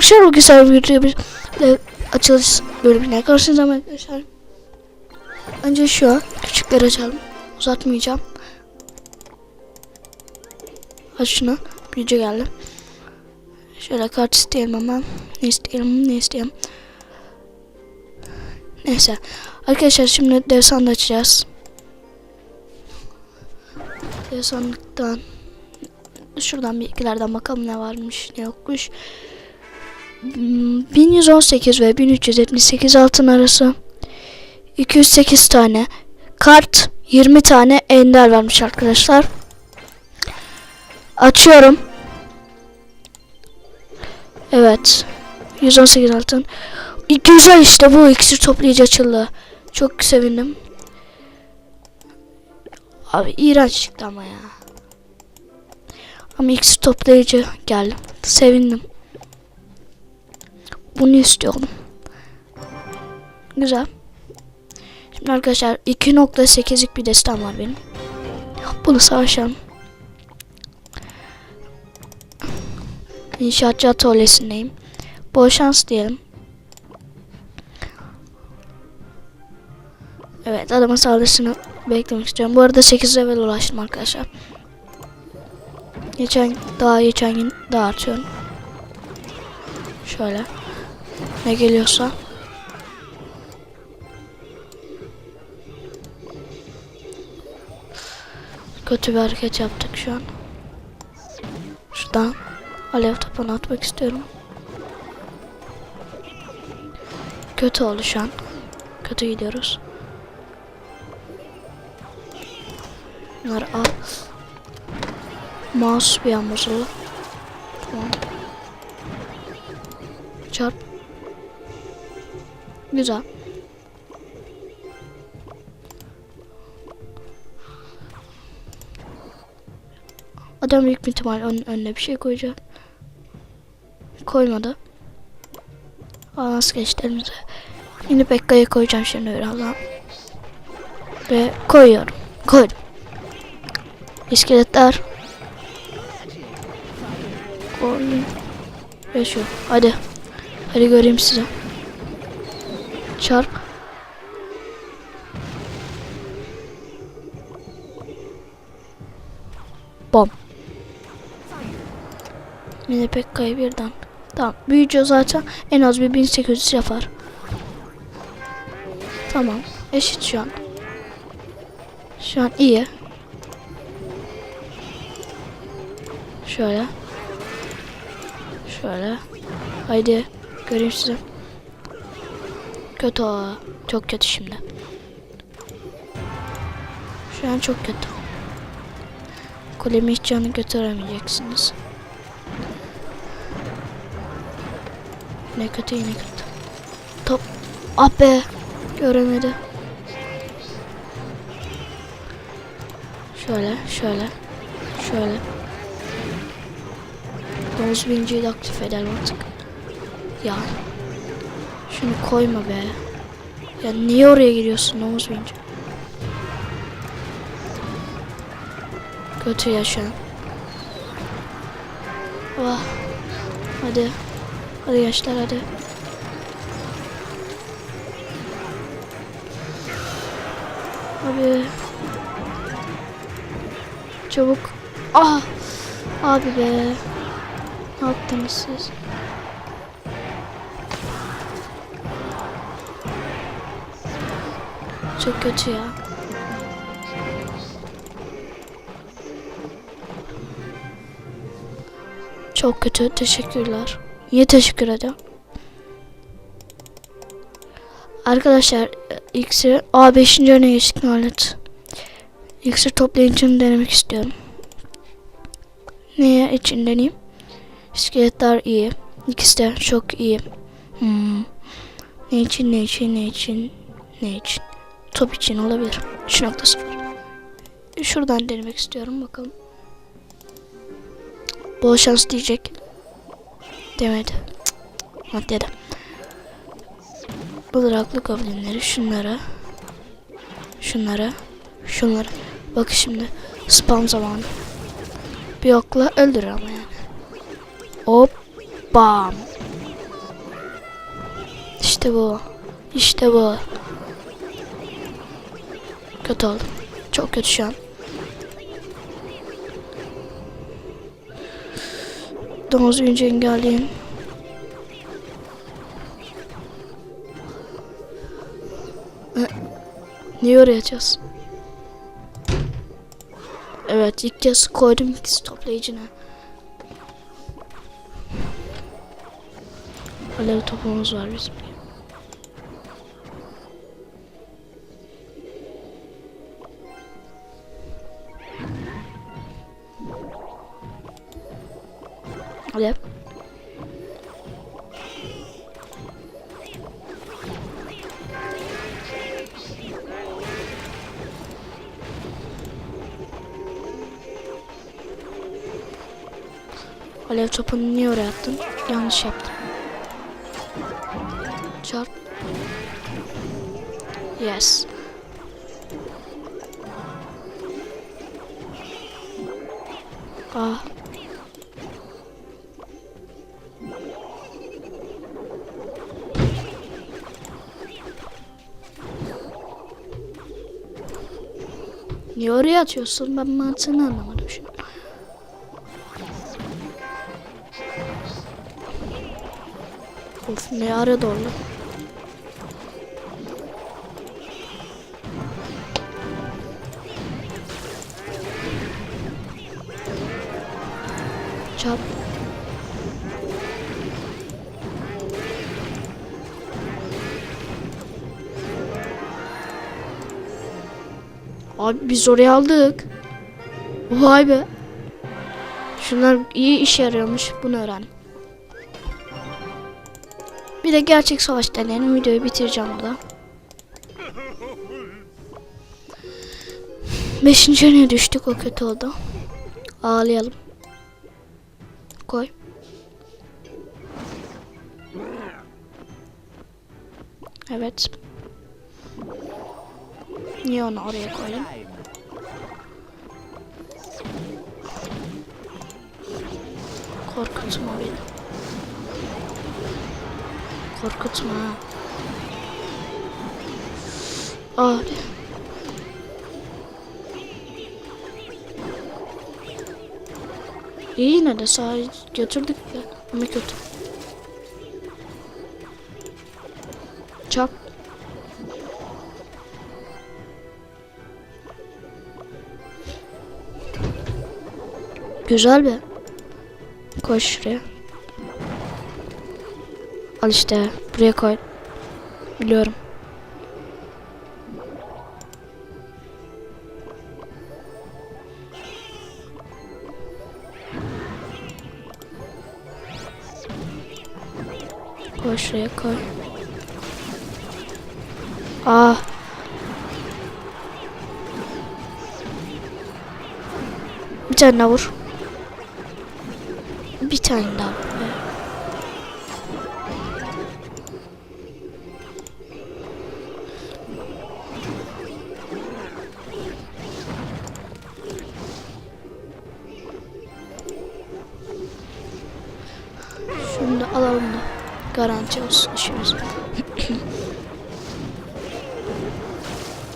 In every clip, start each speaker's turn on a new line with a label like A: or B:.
A: Arkadaşlar bugün sana bir bir açılış bölümüne karşınızdayım arkadaşlar. Önce şu küçükleri açalım. Uzatmayacağım. Aç şunu. Büyücü geldi. Şöyle kart isteyelim hemen. Ne isteyelim ne isteyelim. Neyse. Arkadaşlar şimdi dev sandığı açacağız. Dev sandıktan şuradan bilgilerden bakalım ne varmış ne yokmuş. Hmm, 1118 ve 1378 altın arası 208 tane kart 20 tane ender vermiş arkadaşlar. Açıyorum. Evet. 118 altın. Güzel işte bu iksir toplayıcı açıldı. Çok sevindim. Abi iğrenç çıktı ama ya. Ama iksir toplayıcı geldi. Sevindim. Bunu istiyordum. Güzel. Şimdi arkadaşlar 2.8'lik bir destem var benim. Bunu savaşalım. İnşaatçı atölyesindeyim. Bol şans diyelim. Evet adamın saldırısını beklemek istiyorum. Bu arada 8 level ulaştım arkadaşlar. Geçen daha geçen gün daha artıyorum. Şöyle. Ne geliyorsa. Kötü bir hareket yaptık şu an. Şuradan alev topunu atmak istiyorum. Kötü oldu şu an. Kötü gidiyoruz. Bunları al. Mouse bir an bozuldu. Tamam. Çarp. Güzel. Adam büyük bir ihtimal ön, önüne bir şey koyacak. Koymadı. Alans geçti elimize. Yine Pekka'yı koyacağım şimdi birazdan. Ve koyuyorum. Koydum. İskeletler. Koydum. Ve şu. Hadi. Hadi göreyim size. Çarp. Bom. Yine pek birden. Tamam. Büyücü zaten en az bir 1800 yapar. Tamam. Eşit şu an. Şu an iyi. Şöyle. Şöyle. Haydi. Göreyim sizi. Kötü o. Çok kötü şimdi. Şu an çok kötü. Kulemi hiç canı götüremeyeceksiniz. Ne kötü yine kötü. Top. Ah be. Göremedi. Şöyle, şöyle, şöyle. Domuz binciyi de aktif edelim artık. Ya. Şunu koyma be. Ya niye oraya giriyorsun domuz binci? Kötü ya şu an. Vah. Hadi. Hadi gençler hadi. Abi. Çabuk. Ah. Abi be. Ne yaptınız siz? Çok kötü ya. Çok kötü. Teşekkürler. Niye teşekkür ederim? Arkadaşlar iksir A 5. öne geçtik lanet. İksir toplayıcını denemek istiyorum. Neye için deneyeyim? İskeletler iyi. İkisi de çok iyi. Hmm. Ne için, ne için, ne için, ne için? Top için olabilir. 3.0. Şuradan denemek istiyorum bakalım. Bol şans diyecek. Demedi. Cık, dedi. Bıraklı goblinleri şunlara. Şunlara. Şunlara. Bak şimdi spam zamanı. Bir okla öldürür ama yani. Hop bam. İşte bu. İşte bu. Kötü oldu. Çok kötü şu an. Domuz önce engelleyin. Hı. Niye oraya atacağız? Evet ilk kez koydum ikisi toplayıcına. Alev topumuz var bizim. Alev. Alev topunu niye oraya attın? Yanlış yaptım. Çarp. Yes. Ah. Niye oraya atıyorsun? Ben mantığını anlamadım an. Of ne ara doğru. Çap. Abi biz oraya aldık. Vay be. Şunlar iyi işe yarıyormuş. Bunu öğren. Bir de gerçek savaş deneyelim. Videoyu bitireceğim burada. Beşinci ne düştük o kötü oldu. Ağlayalım. Koy. Evet. Niye onu oraya koydum? Korkutma beni. Korkutma. Abi. İyi yine de sağa götürdük ya. Ama kötü. Güzel be. Koş şuraya. Al işte. Buraya koy. Biliyorum. Koy şuraya koy. Ah. Bir tane vur. Bir tane daha alalım da garanti olsun işimiz.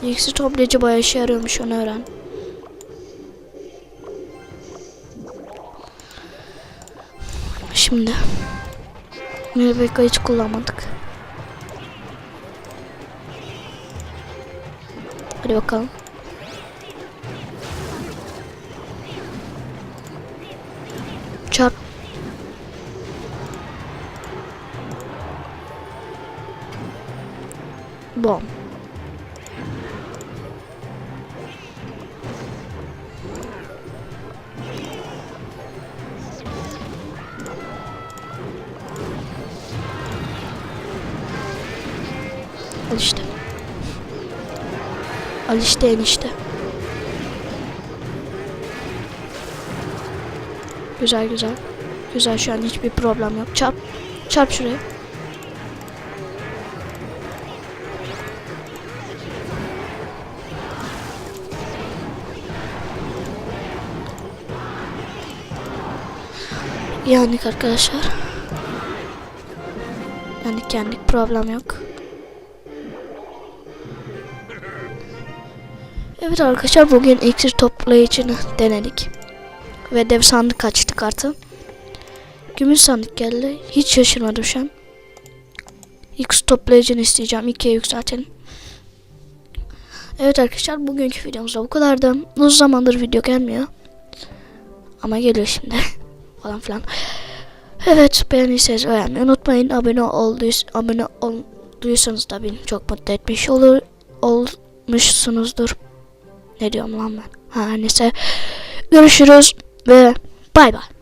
A: İkisi toplayıcı bayağı işe yarıyormuş onu öğren. Şimdi Rebecca hiç kullanmadık. Hadi bakalım. Çarp. Bom. Al işte. Al işte enişte. Güzel güzel. Güzel şu an hiçbir problem yok. Çarp. Çarp şuraya. Yani arkadaşlar. Yani kendik problem yok. Evet arkadaşlar bugün iksir toplayıcını denedik. Ve dev sandık açtı kartı. Gümüş sandık geldi. Hiç şaşırmadım şu an. X toplayıcını isteyeceğim. İkiye yükseltelim. Evet arkadaşlar bugünkü videomuzda bu kadardı. Uzun zamandır video gelmiyor. Ama geliyor şimdi. falan filan. Evet beğendiyseniz beğenmeyi unutmayın. Abone olduysa, abone olduysanız da beni çok mutlu etmiş olur olmuşsunuzdur. Ne diyorum lan ben? Ha neyse. Görüşürüz ve bay bay.